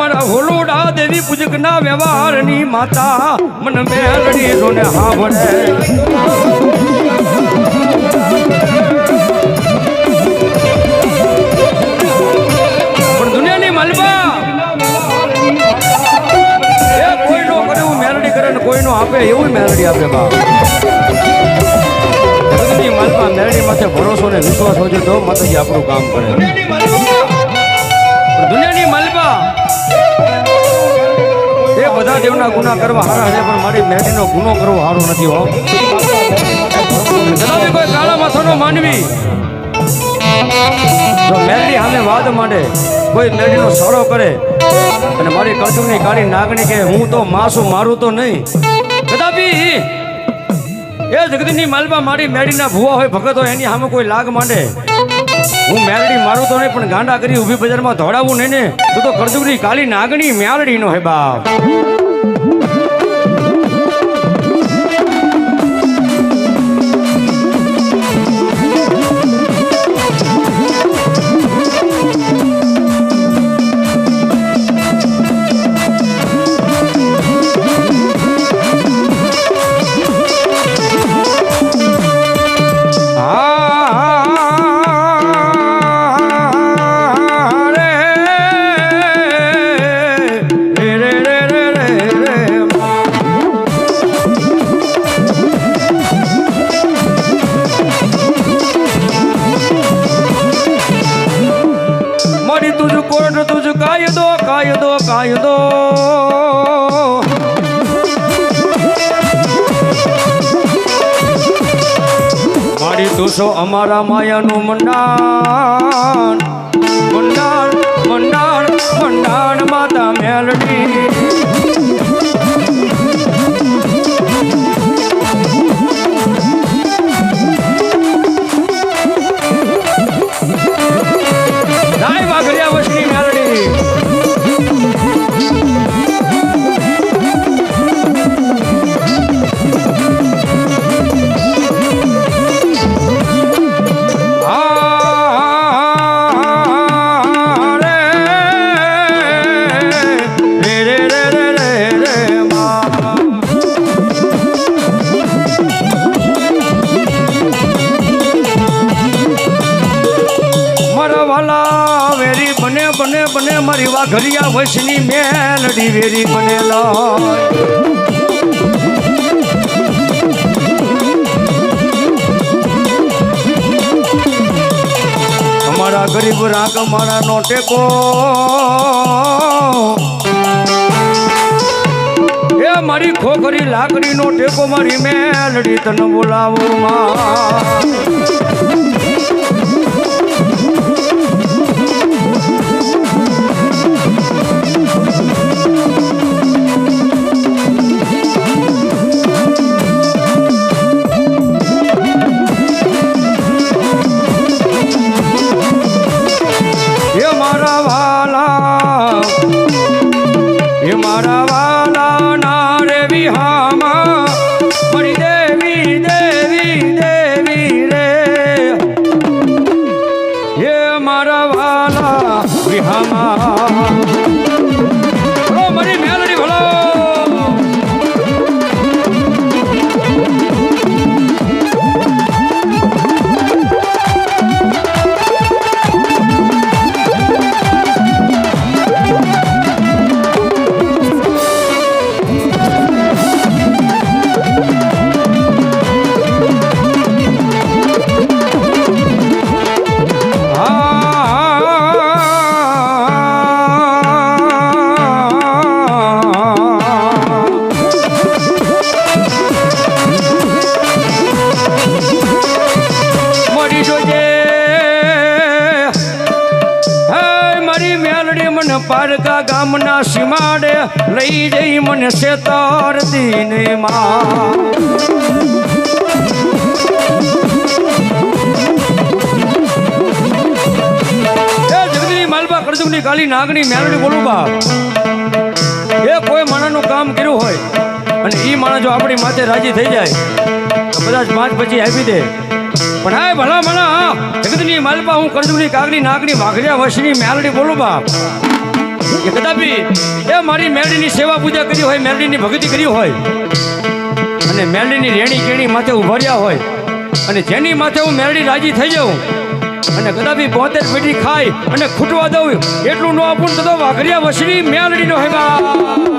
મારા હોલોડા દેવી પૂજકના વ્યવહારની માતા, મન મેલડી જોને હાવડે. પણ દુનિયાની માલબા, એ કોઈનો કરે એવું મેલડી કરે ને કોઈનો આપે, એવું મેલડી આપે બા માલબા મેલડી માથે ભરોસો ને વિશ્વાસ હોય તો માતાજી આપણું કામ કરે. એ દેવના ગુના કરવા હારા છે, પણ મારી મેલડીનો ગુનો કરવો સારો નથી હો. કદાચ કોઈ કાળા માથાનો માનવી. જો મેલડી સામે વાદ માંડે, કોઈ મેલડીનો સડો કરે, અને મારી કળજુગની કાળી નાગણી કે હું તો માસુ મારું તો નહીં. કદાપી એ જગતની માલમાં મારી મેળીના ભૂવા હોય, ભગત હોય, એની સામે કોઈ લાગ માંડે. હું મેળડી મારું તો નહીં, પણ ગાંડા કરી ઊભી બજારમાં દોડાવું નહીં ને, તું તો કળજુગની કાળી નાગણી મેળડીનો હે બાપ. મારી તુજ કોર્ટ તુજ કાયદો કાયદો કાયદો. મારી તુસો અમારા માયાનું મંડાણ મંડાણ મંડાણ મંડાણ, માતા મેલડી. મારી વાઘરિયા વસની મેલડી વેરી બનેલા. અમારા ગરીબ રાગ મારા નો ટેકો એ મારી ખોખરી લાકડી નો ટેકો મારી મેલડી તને બોલાવો માં. મારા વાલા ના રે વિહામાં મારી દેવી દેવી દેવી રે. એ મારા વાલા વિહામાં પારકા ગામના સીમાડે લઈ જઈ મને શેતર દીને માં. કરજુગની કાલી નાગણી મેલડી બોલું બા એ કોઈ માણસનું કામ કર્યું હોય અને એ માણસ જો આપણી માથે રાજી થઈ જાય, તો કદાચ પાંચ પછી આપી દે. પણ હાય ભલા મણા જગતની માલપા હું કરજુની કાગની નાગની વાઘરિયા વશની મેલડી બોલું કે કદાપી એ મારી મેરડીની સેવા પૂજા કરી હોય, મેરડીની ભક્તિ કરી હોય, અને મેરડીની રેણી કેણી માથે ઊભા રહ્યા હોય, અને જેની માથે હું મેરડી રાજી થઈ જાઉં, અને કદાપી બોતેર પેટી ખાય અને ખૂટવા દઉં, એટલું ન આપું તો વાઘરિયા વસરી મેરડીનો હે બા